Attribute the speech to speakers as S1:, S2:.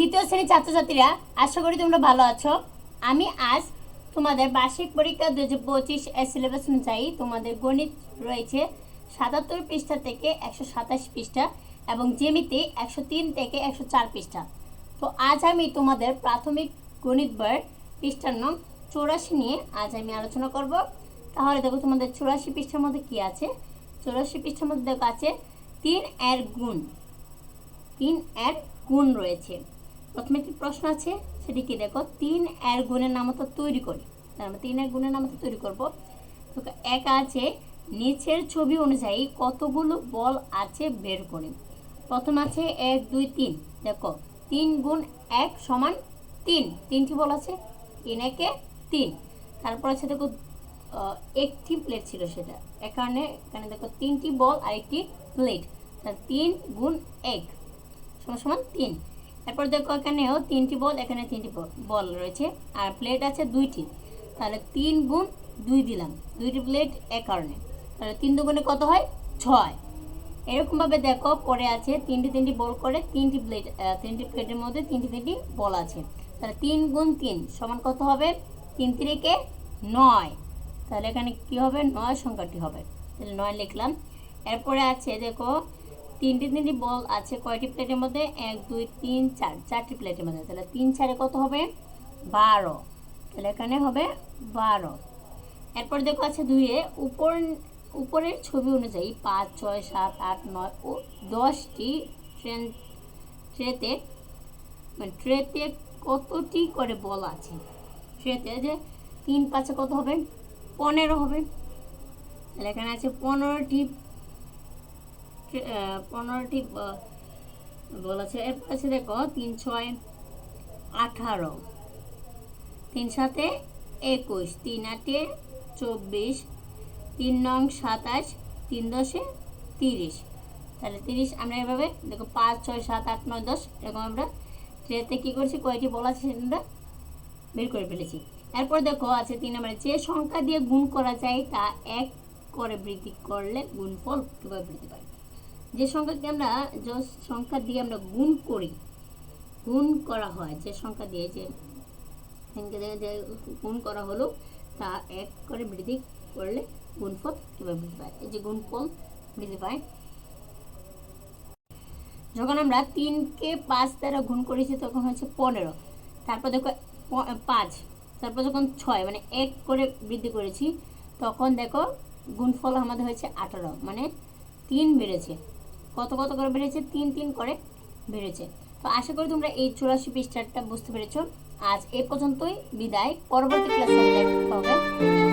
S1: দ্বিতীয় শ্রেণির ছাত্রছাত্রীরা, আশা করি তোমরা ভালো আছো। আমি আজ তোমাদের বার্ষিক পরীক্ষা দু হাজার পঁচিশ সিলেবাস অনুযায়ী তোমাদের গণিত রয়েছে সাতাত্তর পৃষ্ঠা থেকে একশো সাতাশ পৃষ্ঠা এবং জেমিতে একশো তিন থেকে একশো চার পৃষ্ঠা। তো আজ আমি তোমাদের প্রাথমিক গণিত বইয়ের পৃষ্ঠার নাম চৌরাশি নিয়ে আজ আমি আলোচনা করব। তাহলে দেখো তোমাদের চৌরাশি পৃষ্ঠার মধ্যে কি আছে? চৌরাশি পৃষ্ঠার মধ্যে দেখো আছে তিন এর গুণ। তিন এর গুণ রয়েছে। প্রথমে একটি প্রশ্ন আছে, সেটি কি দেখো? তিন এর গুণের নামতা তৈরি করি। মানে তিন এর গুণের নামতা তৈরি করব। তো এক আছে, নিচের ছবি অনুযায়ী কতগুলো বল আছে বের করি। প্রথম আছে এক, দুই, তিন। দেখো, তিন গুণ এক সমান তিন। তিনটি বল আছে, তিন একে তিন। তারপর আছে দেখো একটি প্লেট ছিল সেটা। এ কারণে এখানে দেখো তিনটি বল আর একটি প্লেট তিন গুণ এক সমান সমান তিন। এরপর দেখো এখানেও তিনটি বল, এখানে তিনটি বল- রয়েছে, আর প্লেট আছে দুইটি। তাহলে তিন গুণ দুই দিলাম, দুইটি প্লেট এক কারণে। তাহলে তিন দুগুণে কত হয়? ছয়। এরকমভাবে দেখো পরে আছে, তিনটি তিনটি বল করে তিনটি প্লেট তিনটি প্লেটের মধ্যে তিনটি তিনটি বল আছে। তাহলে তিন গুণ তিন সমান কত হবে? তিন তিরিকে নয়। তাহলে এখানে কি হবে? নয় সংখ্যাটি হবে। তাহলে নয় লিখলাম। এরপরে আছে দেখো তিনটি তিনটি বল আছে, কয়টি প্লেটের মধ্যে? এক, দুই, তিন, চার। চারটি প্লেটের মধ্যে। তাহলে তিন চারে কত হবে? বারো। তাহলে এখানে হবে বারো। এরপর দেখো আছে দুইয়ে, উপর, উপরের ছবি অনুযায়ী পাঁচ, ছয়, সাত, আট, নয় ও দশটি ট্রেন, ট্রেতে মানে ট্রেতে কতটি করে বল আছে? ট্রেতে যে তিন পাঁচে কত হবে? পনেরো হবে। তাহলে এখানে আছে পনেরোটি পনেরোটি ব- বল আছে এরপর আছে দেখো, তিন ছয় আঠারো। তিন সাতে একুশ, তিন আটে চব্বিশ, তিন নং সাতাশ, তিন দশে তিরিশ। তাহলে তিরিশ আমরা এভাবে, দেখো, পাঁচ, ছয়, সাত, আট, নয়, দশ, এরকম আমরা ট্রেতে কী করছি, কয়টি বলা আছে সেটা আমরা বের করে ফেলেছি। এরপর দেখো, আছে তিন নম্বরে, যে সংখ্যা দিয়ে গুণ করা যায়, তা এক করে বৃদ্ধি করলে গুণফল কীভাবে বৃদ্ধি পায়। যে সংখ্যাকে আমরা, যে সংখ্যা দিয়ে আমরা গুণ করি, গুণ করা হয়, যে সংখ্যা দিয়ে, যে সংখ্যা যে গুণ করা হলো, তা এক করে বৃদ্ধি করলে গুণফল কীভাবে বৃদ্ধি পায়? এই যে গুণফল বৃদ্ধি পায়। যখন আমরা তিনকে পাঁচ দ্বারা গুণ করেছি, তখন হচ্ছে পনেরো। তারপর দেখো পাঁচ। তারপর যখন ছয় মানে এক করে বৃদ্ধি করেছি, তখন দেখো, গুণফল আমাদের হয়েছে আঠারো মানে তিন বেড়েছে। কত কত করে বেড়েছে? তিন তিন করে বেড়েছে। তো আশা করি তোমরা এই চুরাশি পৃষ্ঠাটা বুঝতে পেরেছ। আজ এ পর্যন্তই। বিদায়। পরবর্তী ক্লাসে দেখা হবে।